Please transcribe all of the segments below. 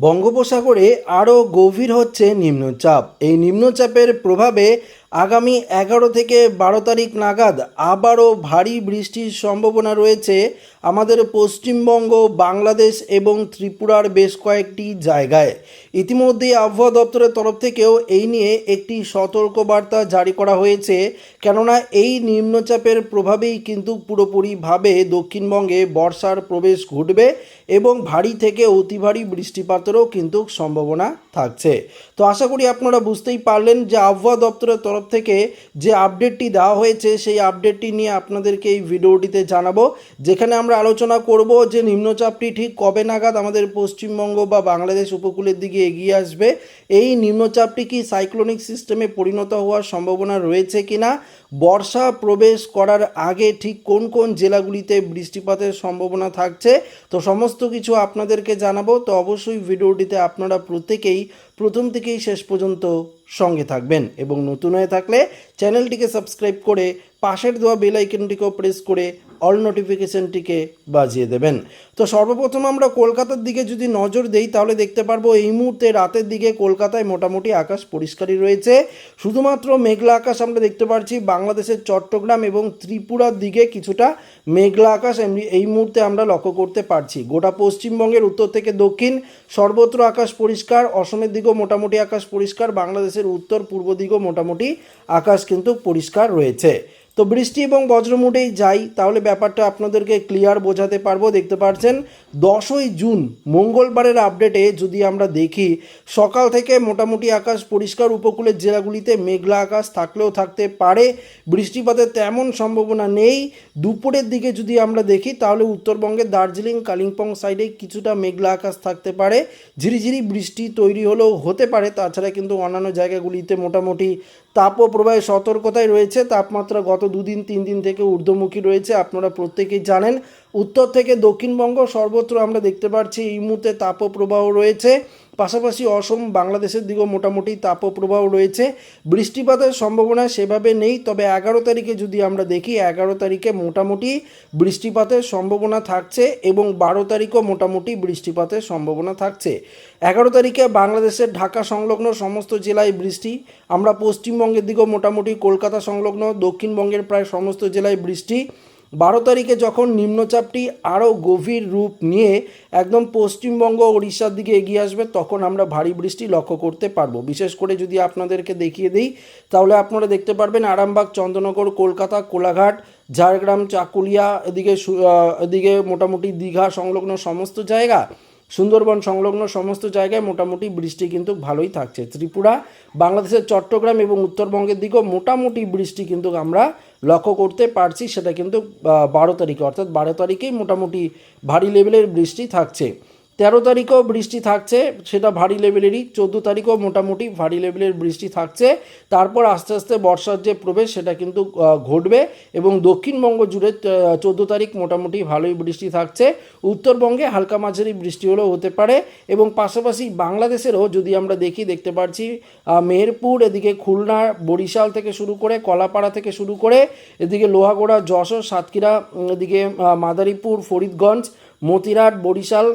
বঙ্গোপসাগরে আরও গভীর হচ্ছে নিম্নচাপ। এই নিম্নচাপের প্রভাবে আগামী এগারো থেকে বারো তারিখ নাগাদ আবারও ভারী বৃষ্টির সম্ভাবনা রয়েছে আমাদের পশ্চিমবঙ্গ, বাংলাদেশ এবং ত্রিপুরার বেশ কয়েকটি জায়গায়। ইতিমধ্যে আবহাওয়া দপ্তরের তরফ থেকেও এই নিয়ে একটি সতর্কবার্তা জারি করা হয়েছে। কেননা এই নিম্নচাপের প্রভাবেই কিন্তু পুরোপুরিভাবে দক্ষিণবঙ্গে বর্ষার প্রবেশ ঘটবে এবং ভারী থেকে অতি ভারী বৃষ্টিপাতেরও কিন্তু সম্ভাবনা থাকছে। তো আশা করি আপনারা বুঝতেই পারলেন যে আবহাওয়া দপ্তরের তরফ থেকে যে আপডেটটি দেওয়া হয়েছে, সেই আপডেটটি নিয়ে আপনাদেরকে এই ভিডিওটিতে জানাব। যেখানে আমরা আলোচনা করব যে নিম্নচাপটি ঠিক কবে নাগাদ আমাদের পশ্চিমবঙ্গ বা বাংলাদেশ উপকূলের দিকে এগিয়ে আসবে। এই নিম্নচাপটি কি সাইক্লোনিক সিস্টেমে পরিণত হওয়ার সম্ভাবনা রয়েছে কিনা? বর্ষা প্রবেশ করার আগে ঠিক কোন কোন জেলাগুলিতে বৃষ্টিপাতের সম্ভাবনা থাকছে? তো সমস্ত কিছু আপনাদেরকে জানাব। তো অবশ্যই ভিডিওটিতে আপনারা প্রত্যেকেই প্রথম থেকেই শেষ পর্যন্ত সঙ্গে থাকবেন এবং নতুন হয়ে থাকলে চ্যানেলটিকে সাবস্ক্রাইব করে পাশের দেওয়া বেল আইকনটিকেও প্রেস করে অল নোটিফিকেশনটিকে বাজিয়ে দেবেন। তো সর্বপ্রথম আমরা কলকাতার দিকে যদি নজর দেই, তাহলে দেখতে পারব এই মুহূর্তে রাতের দিকে কলকাতায় মোটামুটি আকাশ পরিষ্কারই রয়েছে। শুধুমাত্র মেঘলা আকাশ আমরা দেখতে পাচ্ছি বাংলাদেশের চট্টগ্রাম এবং ত্রিপুরার দিকে কিছুটা মেঘলা আকাশ এই মুহূর্তে আমরা লক্ষ্য করতে পারছি। গোটা পশ্চিমবঙ্গের উত্তর থেকে দক্ষিণ, সর্বত্র আকাশ পরিষ্কার, অসমের দিকেও মোটামুটি আকাশ পরিষ্কার, বাংলাদেশের উত্তর পূর্ব দিকেও মোটামুটি আকাশ কিন্তু পরিষ্কার রয়েছে। তো বৃষ্টি এবং বজ্রমুটেই যাই, তাহলে ব্যাপারটা আপনাদেরকে ক্লিয়ার বোঝাতে পারব। দেখতে পাচ্ছেন দশই জুন, মঙ্গলবারের আপডেটে যদি আমরা দেখি, সকাল থেকে মোটামুটি আকাশ পরিষ্কার, উপকূলের জেলাগুলিতে মেঘলা আকাশ থাকলেও থাকতে পারে। বৃষ্টিপাতের তেমন সম্ভাবনা নেই। দুপুরের দিকে যদি আমরা দেখি, তাহলে উত্তরবঙ্গের দার্জিলিং, কালিম্পং সাইডে কিছুটা মেঘলা আকাশ থাকতে পারে। ঝিরিঝিরি বৃষ্টি তৈরি হলেও হতে পারে, তাছাড়া কিন্তু অন্যান্য জায়গাগুলিতে মোটামুটি তাপপ্রবাহের সতর্কতায় রয়েছে তাপমাত্রা গত দুদিন তিন দিন থেকে ঊর্ধ্বমুখী রয়েছে আপনারা প্রত্যেকেই জানেন। উত্তর থেকে দক্ষিণবঙ্গ সর্বত্র আমরা দেখতে পাচ্ছি এই মুহূর্তে তাপপ্রবাহ রয়েছে। পাশাপাশি অসম, বাংলাদেশের দিকেও মোটামুটি তাপপ্রবাহ রয়েছে। বৃষ্টিপাতের সম্ভাবনা সেভাবে নেই, তবে এগারো তারিখে যদি আমরা দেখি, এগারো তারিখে মোটামুটি বৃষ্টিপাতের সম্ভাবনা থাকছে এবং বারো তারিখও মোটামুটি বৃষ্টিপাতের সম্ভাবনা থাকছে। এগারো তারিখে বাংলাদেশের ঢাকা সংলগ্ন সমস্ত জেলায় বৃষ্টি, আমরা পশ্চিমবঙ্গের দিকেও মোটামুটি কলকাতা সংলগ্ন, দক্ষিণবঙ্গের প্রায় সমস্ত জেলায় বৃষ্টি। বারো তারিখে যখন নিম্নচাপটি আরও গভীর রূপ নিয়ে একদম পশ্চিমবঙ্গ ওড়িশার দিকে এগিয়ে আসবে, তখন আমরা ভারী বৃষ্টি লক্ষ্য করতে পারব। বিশেষ করে যদি আপনাদেরকে দেখিয়ে দিই, তাহলে আপনারা দেখতে পারবেন আরামবাগ, চন্দ্রনগর, কলকাতা, কোলাঘাট, ঝাড়গ্রাম, চাকুলিয়া, এদিকে এদিকে মোটামুটি দীঘা, সংলগ্ন সমস্ত জায়গা সুন্দরবন সংলগ্ন সমস্ত জায়গায় মোটামুটি বৃষ্টি কিন্তু ভালোই থাকছে। ত্রিপুরা, বাংলাদেশের চট্টগ্রাম এবং উত্তরবঙ্গের দিকেও মোটামুটি বৃষ্টি কিন্তু আমরা লক্ষ্য করতে পারছি। সেটা কিন্তু বারো তারিখে, অর্থাৎ বারো তারিখেই মোটামুটি ভারী লেভেলের বৃষ্টি থাকছে। তেরো তারিখেও বৃষ্টি থাকছে, সেটা ভারী লেভেলেরই। চোদ্দ তারিখও মোটামুটি ভারী লেভেলের বৃষ্টি থাকছে। তারপর আস্তে আস্তে বর্ষার যে প্রবেশ, সেটা কিন্তু ঘটবে এবং দক্ষিণবঙ্গ জুড়ে চোদ্দ তারিখ মোটামুটি ভালোই বৃষ্টি থাকছে। উত্তরবঙ্গে হালকা মাঝারি বৃষ্টি হলেও হতে পারে এবং পাশাপাশি বাংলাদেশেরও যদি আমরা দেখি, দেখতে পাচ্ছি মেহেরপুর, এদিকে খুলনা, বরিশাল থেকে শুরু করে, কলাপাড়া থেকে শুরু করে, এদিকে লোহাগড়া, যশোর, সাতক্ষীরা এদিকে মাদারীপুর, ফরিদগঞ্জ মতিরাট বরিশাল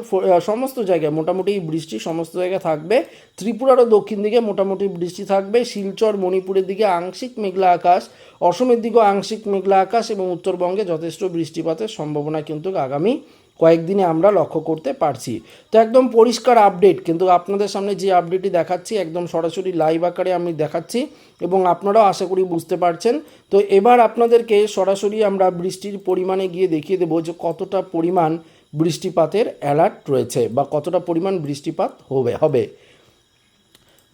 সমস্ত জায়গায়, মোটামুটি বৃষ্টি সমস্ত জায়গায় থাকবে। ত্রিপুরারও দক্ষিণ দিকে মোটামুটি বৃষ্টি থাকবে। শিলচর, মণিপুরের দিকে আংশিক মেঘলা আকাশ, অসমের দিকেও আংশিক মেঘলা আকাশ এবং উত্তরবঙ্গে যথেষ্ট বৃষ্টিপাতের সম্ভাবনা কিন্তু আগামী কয়েকদিনে আমরা লক্ষ্য করতে পারছি। তো একদম পরিষ্কার আপডেট, কিন্তু আপনাদের সামনে যে আপডেটটি দেখাচ্ছি, একদম সরাসরি লাইভ আকারে আমি দেখাচ্ছি এবং আপনারাও আশা করি বুঝতে পারছেন। তো এবার আপনাদেরকে সরাসরি আমরা বৃষ্টির পরিমাণে গিয়ে দেখিয়ে দেবো যে কতটা পরিমাণ বৃষ্টিপাতের অ্যালার্ট রয়েছে বা কতটা পরিমাণ বৃষ্টিপাত হবে হবে।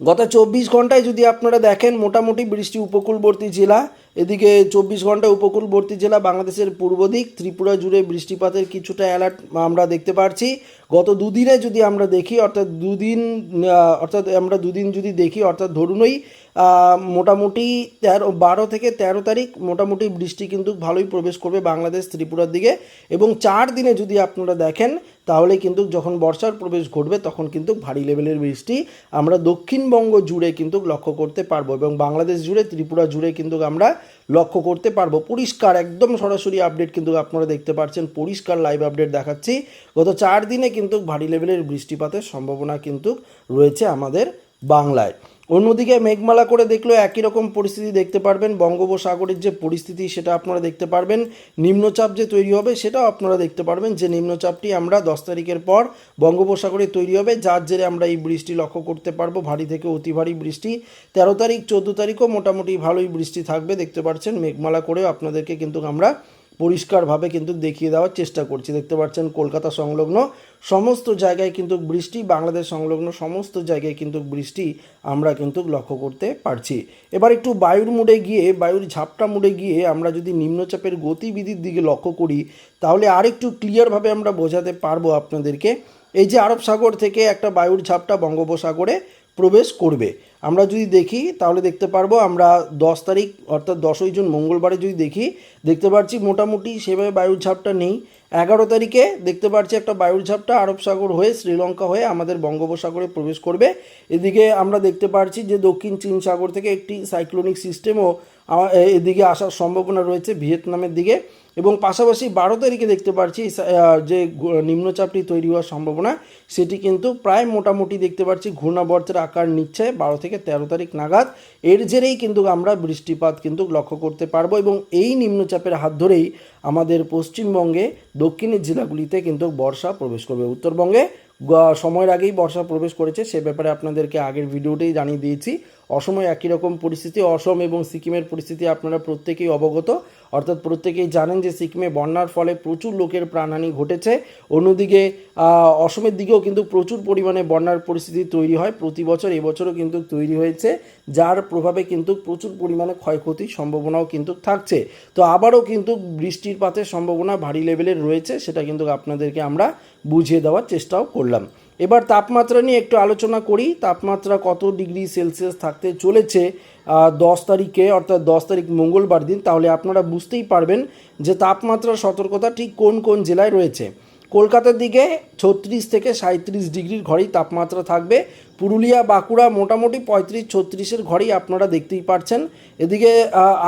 গত চব্বিশ ঘন্টায় যদি আপনারা দেখেন, মোটামুটি বৃষ্টি উপকূলবর্তী জেলা, এদিকে চব্বিশ ঘন্টায় উপকূলবর্তী জেলা বাংলাদেশের পূর্ব দিক, ত্রিপুরা জুড়ে বৃষ্টিপাতের কিছুটা অ্যালার্ট আমরা দেখতে পাচ্ছি গত দুদিনে যদি আমরা দেখি, অর্থাৎ দুদিন অর্থাৎ আমরা দুদিন যদি দেখি, অর্থাৎ ধরুনই মোটামুটি তেরো, বারো থেকে তেরো তারিখ মোটামুটি বৃষ্টি কিন্তু ভালোই প্রবেশ করবে বাংলাদেশ, ত্রিপুরার দিকে। এবং চার দিনে যদি আপনারা দেখেন, তাহলে কিন্তু যখন বর্ষার প্রবেশ ঘটবে, তখন কিন্তু ভারী লেভেলের বৃষ্টি আমরা দক্ষিণবঙ্গ জুড়ে কিন্তু লক্ষ্য করতে পারব এবং বাংলাদেশ জুড়ে, ত্রিপুরা জুড়ে কিন্তু আমরা লক্ষ্য করতে পারব। পরিষ্কার, একদম সরাসরি আপডেট কিন্তু আপনারা দেখতে পাচ্ছেন। পরিষ্কার লাইভ আপডেট দেখাচ্ছি। গত চার দিনে কিন্তু ভারী লেভেলের বৃষ্টিপাতের সম্ভাবনা কিন্তু রয়েছে আমাদের বাংলায়। অন্যদিকে মেঘমালা করে দেখলেও একই রকম পরিস্থিতি দেখতে পারবেন। বঙ্গোপসাগরের যে পরিস্থিতি, সেটা আপনারা দেখতে পারবেন। নিম্নচাপ যে তৈরি হবে, সেটাও আপনারা দেখতে পারবেন যে নিম্নচাপটি আমরা দশ তারিখের পর বঙ্গোপসাগরে তৈরি হবে, যার জেরে আমরা এই বৃষ্টি লক্ষ্য করতে পারব। ভারী থেকে অতি ভারী বৃষ্টি। তেরো তারিখ, চোদ্দ তারিখও মোটামুটি ভালোই বৃষ্টি থাকবে, দেখতে পাচ্ছেন। মেঘমালা করেও আপনাদেরকে কিন্তু আমরা পরিষ্কারভাবে কিন্তু দেখিয়ে দেওয়ার চেষ্টা করছি। দেখতে পাচ্ছেন কলকাতা সংলগ্ন সমস্ত জায়গায় কিন্তু বৃষ্টি, বাংলাদেশ সংলগ্ন সমস্ত জায়গায় কিন্তু বৃষ্টি আমরা কিন্তু লক্ষ্য করতে পারছি। এবার একটু বায়ুর মুডে গিয়ে, বায়ুর ঝাপটা মুডে গিয়ে আমরা যদি নিম্নচাপের গতিবিধির দিকে লক্ষ্য করি, তাহলে আরেকটু ক্লিয়ারভাবে আমরা বোঝাতে পারব আপনাদেরকে। এই যে আরব সাগর থেকে একটা বায়ুর ঝাপটা বঙ্গোপসাগরে প্রবেশ করবে। আমরা যদি দেখি, তাহলে দেখতে পারব আমরা দশ তারিখ, অর্থাৎ দশই জুন, মঙ্গলবারে যদি দেখি, দেখতে পাচ্ছি মোটামুটি সেভাবে বায়ুর ঝাপটা নেই। এগারো তারিখে দেখতে পাচ্ছি একটা বায়ুর ঝাপটা আরব সাগর হয়ে, শ্রীলঙ্কা হয়ে আমাদের বঙ্গোপসাগরে প্রবেশ করবে। এদিকে আমরা দেখতে পাচ্ছি যে দক্ষিণ চীন সাগর থেকে একটি সাইক্লোনিক সিস্টেমও এদিকে আসার সম্ভাবনা রয়েছে ভিয়েতনামের দিকে এবং পাশাপাশি বারো তারিখে দেখতে পাচ্ছি যে নিম্নচাপটি তৈরি হওয়ার সম্ভাবনা, সেটি কিন্তু প্রায় মোটামুটি দেখতে পাচ্ছি ঘূর্ণাবর্তের আকার নিচ্ছে বারো থেকে তেরো তারিখ নাগাদ। এর জেরেই কিন্তু আমরা বৃষ্টিপাত কিন্তু লক্ষ্য করতে পারব এবং এই নিম্নচাপের হাত ধরেই আমাদের পশ্চিমবঙ্গে, দক্ষিণের জেলাগুলিতে কিন্তু বর্ষা প্রবেশ করবে। উত্তরবঙ্গে সময়ের আগেই বর্ষা প্রবেশ করেছে, সে ব্যাপারে আপনাদেরকে আগের ভিডিওতেই জানিয়ে দিয়েছি। অসময়ে একই রকম পরিস্থিতি, অসম এবং সিকিমের পরিস্থিতি আপনারা প্রত্যেকেই অবগত। অর্থাৎ প্রত্যেকেই জানেন যে সিকিমে বন্যার ফলে প্রচুর লোকের প্রাণহানি ঘটেছে। অন্যদিকে অসমের দিকেও কিন্তু প্রচুর পরিমাণে বন্যার পরিস্থিতি তৈরি হয়। প্রতি বছর, এবছরও কিন্তু তৈরি হয়েছে, যার প্রভাবে কিন্তু প্রচুর পরিমাণে ক্ষয়ক্ষতির সম্ভাবনাও কিন্তু থাকছে। তো আবারও কিন্তু বৃষ্টির পাতের সম্ভাবনা ভারী লেভেলের রয়েছে, সেটা কিন্তু আপনাদেরকে আমরা বুঝিয়ে দেওয়ার চেষ্টাও করলাম। এবার তাপমাত্রা নিয়ে একটু আলোচনা করি। তাপমাত্রা কত ডিগ্রি সেলসিয়াস থাকতে চলেছে দশ তারিখে, অর্থাৎ দশ তারিখ মঙ্গলবার দিন। তাহলে আপনারা বুঝতেই পারবেন যে তাপমাত্রার সতর্কতা ঠিক কোন কোন জেলায় রয়েছে। কলকাতার দিকে ছত্রিশ থেকে সাঁত্রিশ ডিগ্রির ঘরেই তাপমাত্রা থাকবে। পুরুলিয়া, বাঁকুড়া মোটামুটি পঁয়ত্রিশ, ছত্রিশের ঘরেই আপনারা দেখতেই পাচ্ছেন এদিকে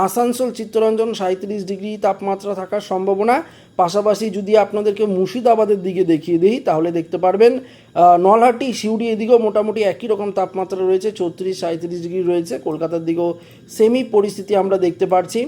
আসানসোল, চিত্তরঞ্জন সাঁত্রিশ ডিগ্রি তাপমাত্রা থাকার সম্ভাবনা। পাশাপাশি যদি আপনাদেরকে মুর্শিদাবাদের দিকে দেখিয়ে দিই, তাহলে দেখতে পারবেন নলহাটি, সিউড়ি এদিকেও মোটামুটি একই রকম তাপমাত্রা রয়েছে, ছত্রিশ সাঁত্রিশ ডিগ্রি রয়েছে। কলকাতার দিকেও সেমি পরিস্থিতি আমরা দেখতে পাচ্ছি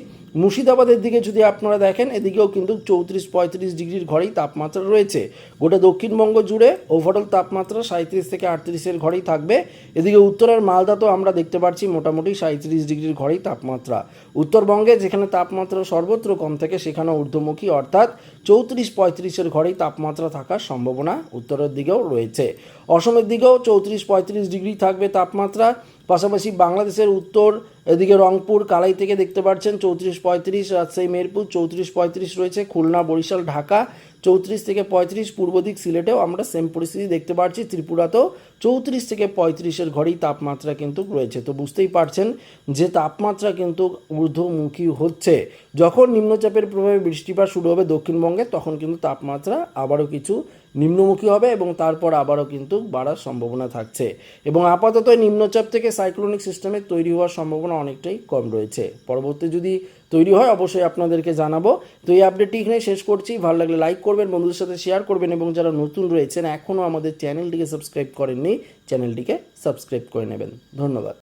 মুর্শিদাবাদের দিকে যদি আপনারা দেখেন, এদিকেও কিন্তু চৌত্রিশ, পঁয়ত্রিশ ডিগ্রির ঘরেই তাপমাত্রা রয়েছে। গোটা দক্ষিণবঙ্গ জুড়ে ওভারঅল তাপমাত্রা সাঁত্রিশ থেকে আটত্রিশের ঘরেই থাকবে। এদিকে উত্তরের মালদা তো আমরা দেখতে পাচ্ছি মোটামুটি সাঁত্রিশ ডিগ্রির ঘরেই তাপমাত্রা। উত্তরবঙ্গে যেখানে তাপমাত্রা সর্বত্র কম থাকে সেখানে ঊর্ধ্বমুখী, অর্থাৎ চৌত্রিশ, পঁয়ত্রিশের ঘরেই তাপমাত্রা থাকার সম্ভাবনা উত্তরের দিকেও রয়েছে। অসমের দিকেও চৌত্রিশ, পঁয়ত্রিশ ডিগ্রি থাকবে তাপমাত্রা। পাশাপাশি বাংলাদেশের উত্তর এদিকে রংপুর, কালাই থেকে দেখতে পাচ্ছেন চৌত্রিশ পঁয়ত্রিশ, রাজশাহী, মেরপুর চৌত্রিশ পঁয়ত্রিশ রয়েছে, খুলনা, বরিশাল, ঢাকা চৌত্রিশ থেকে পঁয়ত্রিশ, পূর্ব দিক, সিলেটেও আমরা সেম পরিস্থিতি দেখতে পাচ্ছি ত্রিপুরাতেও চৌত্রিশ থেকে পঁয়ত্রিশের ঘরেই তাপমাত্রা কিন্তু রয়েছে। তো বুঝতেই পারছেন যে তাপমাত্রা কিন্তু ঊর্ধ্বমুখী হচ্ছে। যখন নিম্নচাপের প্রভাবে বৃষ্টিপাত শুরু হবে দক্ষিণবঙ্গে, তখন কিন্তু তাপমাত্রা আবারও কিছু নিম্নমুখী হবে এবং তারপর আবারও কিন্তু বাড়ার সম্ভাবনা থাকছে। এবং আপাতত নিম্নচাপ থেকে সাইক্লোনিক সিস্টেমের তৈরি হওয়ার সম্ভাবনা অনেকটাই কম রয়েছে। পরবর্তী যদি তৈরি হয়, অবশ্যই আপনাদেরকে জানাব। তো এই আপডেটটি এখানে শেষ করছি। ভালো লাগলে লাইক করবেন, বন্ধুদের সাথে শেয়ার করবেন এবং যারা নতুন রয়েছেন এখনও আমাদের চ্যানেলটিকে সাবস্ক্রাইব করেননি চ্যানেলটিকে সাবস্ক্রাইব করে নেবেন। ধন্যবাদ।